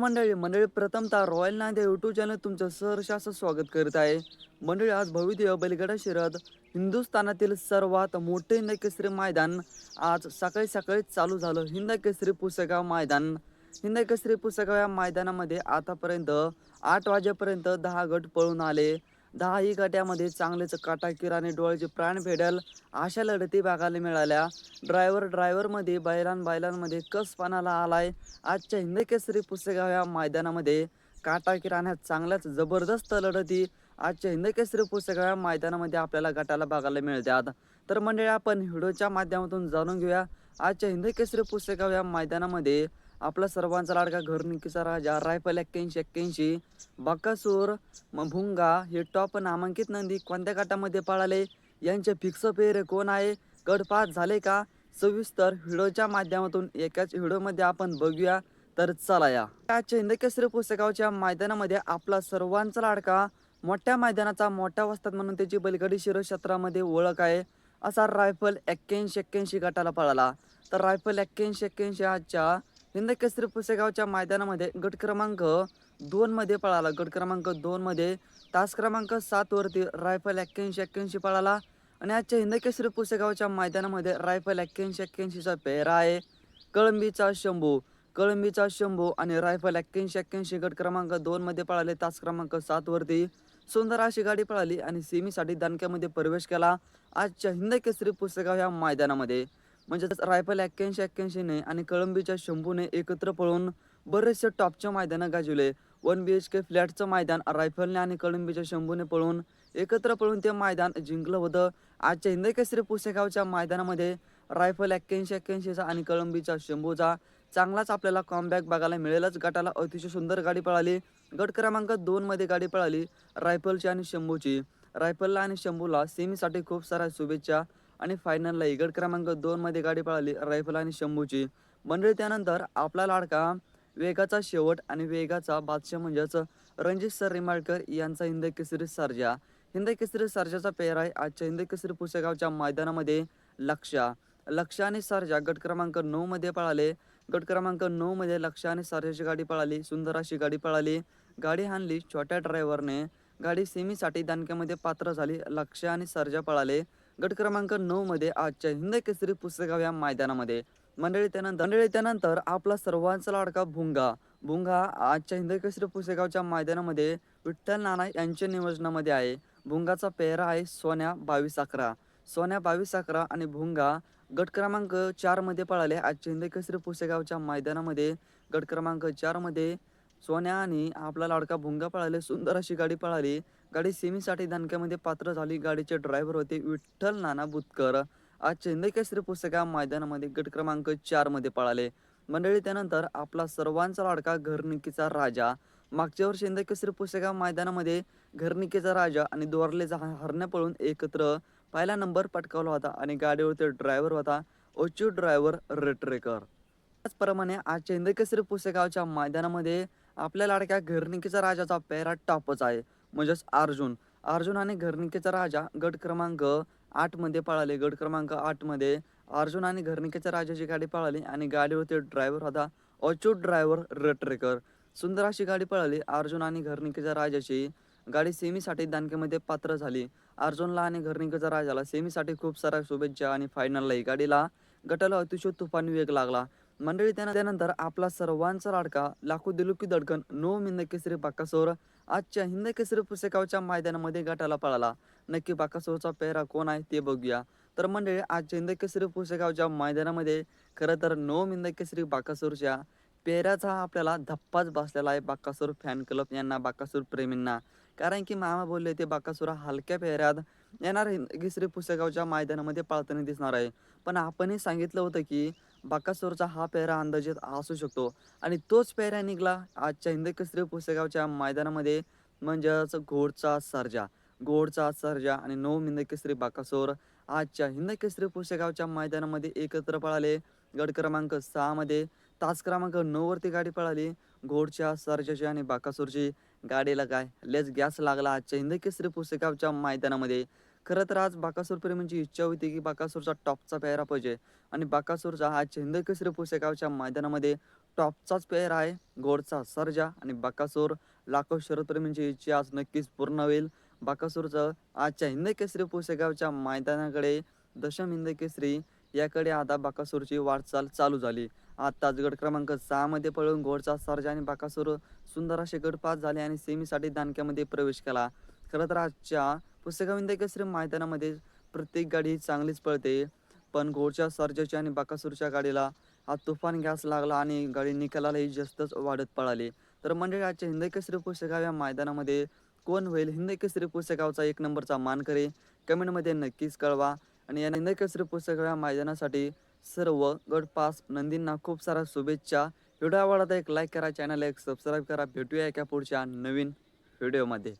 मंडळी मंडळी प्रथमतः रॉयल नांदे युट्यूब चॅनल तुमचं सहर्ष असं स्वागत करीत आहे. मंडळी आज भविष्य बलगडा शिरत हिंदुस्थानातील सर्वात मोठे हिंद केसरी मैदान. आज सकाळी सकाळी चालू झालं हिंद केसरी मैदान. हिंद केसरी या मैदानामध्ये आतापर्यंत आठ वाजेपर्यंत दहा गट पळून आले. दहाही गट्यामध्ये चांगलेच काटाकीर आणि डोळ्याचे प्राण फेडेल अशा लढती बघायला मिळाल्या. ड्रायव्हर ड्रायव्हरमध्ये बैलां बैलांमध्ये कस पानाला आलाय. आजच्या हिंदकेसरी पुसेगाव या मैदानामध्ये काटाकीर आणि चांगल्याच जबरदस्त लढती आजच्या हिंदकेसरी पुसेगाव या मैदानामध्ये आपल्याला गटाला बघायला मिळतात. तर मंडळी आपण व्हिडिओच्या माध्यमातून जाणून घेऊया. आजच्या हिंदकेसरी पुसेगाव या मैदानामध्ये आपला सर्वांचा लाडका घरनिकीचा राजा रायफल एक्क्याऐंशी एक्क्याऐंशी बकासूर म- भुंगा हे टॉप नामांकित नंदी कोणत्या गटामध्ये पळाले? यांचे फिक्स पेरे कोण आहे? गट पास झाले का? सविस्तर व्हिडिओच्या माध्यमातून एकाच व्हिडिओमध्ये आपण बघूया. तर चला या. आजच्या हिंदकेसरी पुस्तकावच्या मैदानामध्ये आपला सर्वांचा लाडका मोठ्या मैदानाचा मोठ्या वस्तात म्हणून त्याची बलगडी शिरक्षेत्रामध्ये ओळख आहे. असा रायफल एक्क्याऐंशी एक्क्याऐंशी गटाला पळाला. तर रायफल एक्क्याऐंशी एक्क्याऐंशी आजच्या हिंदकेसरी पुसेगावच्या मैदानामध्ये गट क्रमांक दोन मध्ये पळाला. गट क्रमांक दोन मध्ये तास क्रमांक सात वरती रायफल एक्क्याऐंशी एक्क्याऐंशी पळाला. आणि आजच्या हिंदकेसरी पुसेगावच्या मैदानामध्ये रायफल एक्क्याऐंशी एक्क्याऐंशीचा पेहरा आहे. कळंबीचा शंभू कळंबीचा शंभू आणि रायफल एक्क्याऐंशी एक्क्याऐंशी गट क्रमांक दोन मध्ये पळाले. तास क्रमांक सात वरती सुंदर अशी गाडी पळाली आणि सेमीसाठी दानक्यामध्ये प्रवेश केला. आजच्या हिंद केसरी पुस्तकाव ह्या मैदानामध्ये. म्हणजे रायफल एक्क्याऐंशी एक्क्याऐंशीने आणि कळंबीच्या शंभूने एकत्र पळून बरेचसे टॉपच्या मैदानं गाजवले. वन बी एच के फ्लॅटचं मैदान रायफलने आणि कळंबीच्या शंभूने पळून एकत्र पळून ते मैदान जिंकलं होतं. आजच्या हिंद केसरी पुसेगावच्या मैदानामध्ये रायफल एक्क्याऐंशी एक्क्याऐंशीचा आणि कळंबीच्या शंभूचा चांगलाच आपल्याला कॉमबॅक बघायला मिळेलच. गटाला अतिशय सुंदर गाडी पळाली. गट क्रमांक दोनमध्ये गाडी पळाली रायफलची आणि शंभूची. रायफलला आणि शंभूला सेमीसाठी खूप साऱ्या शुभेच्छा. आणि फायनलला गट क्रमांक दोनमध्ये गाडी पळाली रायफल आणि शंभूची. मंडळी त्यानंतर आपला लाडका वेगाचा शेवट आणि वेगाचा बादशाह म्हणजेच रणजित सर रिमाळकर यांचा हिंद केसरी सर्जा. हिंद केसरी सर्जाचा पेहरा आहे. आजच्या हिंद केसरी पुसेगावच्या मैदानामध्ये लक्षा. लक्ष आणि सर्जा गट क्रमांक नऊमध्ये पळाले. गट क्रमांक नऊमध्ये लक्ष आणि सर्जाची गाडी पळाली. सुंदर अशी गाडी पळाली. गाडी हाणली छोट्या ड्रायव्हरने गाडी सेमीसाठी दानक्यामध्ये पात्र झाली. लक्ष आणि सर्जा पळाले. गट क्रमांक नऊ मध्ये आजच्या हिंद केसरी पुस्तकाव या मैदानामध्ये. मंडळी त्यानंतर मंडळी त्यानंतर आपला सर्वांचा लाडका भुंगा. भुंगा आजच्या हिंद केसरी पुसेगावच्या मैदानामध्ये विठ्ठल नाना यांच्या नियोजनामध्ये आहे. भुंगाचा पेहरा आहे सोन्या बावीस अकरा. सोन्या बावीस अकरा आणि भुंगा गट क्रमांक चारमध्ये पळाले आजच्या हिंद केसरी पुसेगावच्या मैदानामध्ये गट क्रमांक चारमध्ये सोन्या आणि आपला लाडका भुंगा पळाले. सुंदर अशी गाडी पळाली. गाडी सेमीसाठी दानक्यामध्ये पात्र झाली. गाडीचे ड्रायव्हर होते विठ्ठल नाना बुतकर. आज केसरी पुस्तका मैदानामध्ये गट क्रमांक चारमध्ये पळाले. मंडळी त्यानंतर आपला सर्वांचा लाडका घरनिकीचा राजा. मागच्या वर्षी केसरी पुस्तका मैदानामध्ये घरनिकीचा राजा आणि दोरलेचा हरण्या पळून एकत्र पहिला नंबर पटकावला होता आणि गाडीवरती ड्रायव्हर होता ओच्यू ड्रायव्हर रेट्रेकर. त्याचप्रमाणे आज चेंदकेश्री पुस्तकाच्या मैदानामध्ये आपल्या लाडक्या घरनिकीचा राजाचा पेहरा टॉपच आहे. म्हणजेच अर्जुन. अर्जुन आणि घरनिकेचा राजा गट क्रमांक आठमध्ये पळाले. गट क्रमांक आठमध्ये अर्जुन आणि घरनिकेच्या राजाची गाडी पळाली आणि गाडीवरती ड्रायव्हर होता अचूट ड्रायव्हर रटरेकर. सुंदर अशी गाडी पळाली. अर्जुन आणि घरनिकेच्या राजाची गाडी सेमीसाठी दानकेमध्ये पात्र झाली. अर्जुनला आणि घरनिकेच्या राजाला सेमीसाठी खूप साऱ्या शुभेच्छा आणि फायनलला ही गाडीला गटाला अतिशय तुफान वेग लागला. मंडळी त्यानं- त्यानंतर आपला सर्वांचा लाडका लाखो दिलुकी दडकन नो मिंद केसरी बाकासोर आजच्या हिंद केसरी पुस्तकावच्या मैदानामध्ये गटाला पळाला. नक्की बाकासोरचा पेहरा कोण आहे ते बघूया. तर मंडळी आजच्या हिंद केसरी पुस्तकावच्या मैदानामध्ये खरं तर नो मिंद केसरी बाकासोरच्या पेहऱ्याचा आपल्याला धप्पाच बसलेला आहे बाकासूर फॅन क्लब यांना बाकासूर प्रेमींना. कारण की मामा बोलले ते बाकासुरा हलक्या पेहऱ्यात येणार हिंद केसरी पुसेगावच्या मैदानामध्ये पळताना दिसणार आहे. पण आपणही सांगितलं होतं की बाकासूरचा हा पेहरा अंदाजित असू शकतो. आणि तोच पेहरा निघाला आजच्या हिंदकेसरी पुसेगावच्या मैदानामध्ये म्हणजेच घोडचा सर्जा. घोडचा सर्जा आणि नऊ हिंदकेसरी बाकासोर आजच्या हिंदकेसरी पुसेगावच्या मैदानामध्ये एकत्र पळाले. गड क्रमांक सहामध्ये तास क्रमांक नऊ वरती गाडी पळाली. घोडच्या सर्जाची आणि बाकासूरची गाडीला काय? लेच गॅस लागला. आजच्या हिंद केसरी पुस्तकाच्या मैदानामध्ये. खरं तर आज बाकासूर प्रेमींची इच्छा होती की बाकासूरचा टॉपचा पेहरा पाहिजे. आणि बाकासूरचा आजच्या हिंद केसरी पुस्तकाच्या मैदानामध्ये टॉपचाच पेहरा आहे. घोडचा सर्जा आणि बाकासूर लाखो शरदप्रेमींची इच्छा आज नक्कीच पूर्ण होईल. बाकासूरचं आजच्या हिंद केसरी पुसेगावच्या मैदानाकडे दशम हिंद केसरी याकडे आता बाकासूरची वाटचाल चालू झाली. आत्ताच गट क्रमांक सहामध्ये पळून घोडचा सरजा आणि बाकासूर सुंदर असे गट पास झाले आणि सेमीसाठी दानक्यामध्ये प्रवेश केला. खरं तर आजच्या पुसेगाव केसरी मैदानामध्ये प्रत्येक गाडी ही चांगलीच पळते. पण घोडच्या सर्जाच्या आणि बाकासूरच्या गाडीला हा तुफान गॅस लागला आणि गाडी निकालालाही जास्तच वाढत पळाली. तर मंडळी आजच्या हिंद केसरी पुस्तकाव या मैदानामध्ये कोण होईल? हिंद केसरी पुस्तकावचा एक नंबरचा मान करे कमेंटमध्ये नक्कीच कळवा. आणि या हिंद केसरी पुसेगाव या मैदानासाठी सर्व गट पास नंदींना खूप साऱ्या शुभेच्छा. व्हिडिओ आवडता एक लाईक करा चॅनल एक सबस्क्राईब करा. भेटूया एका पुढच्या नवीन व्हिडिओमध्ये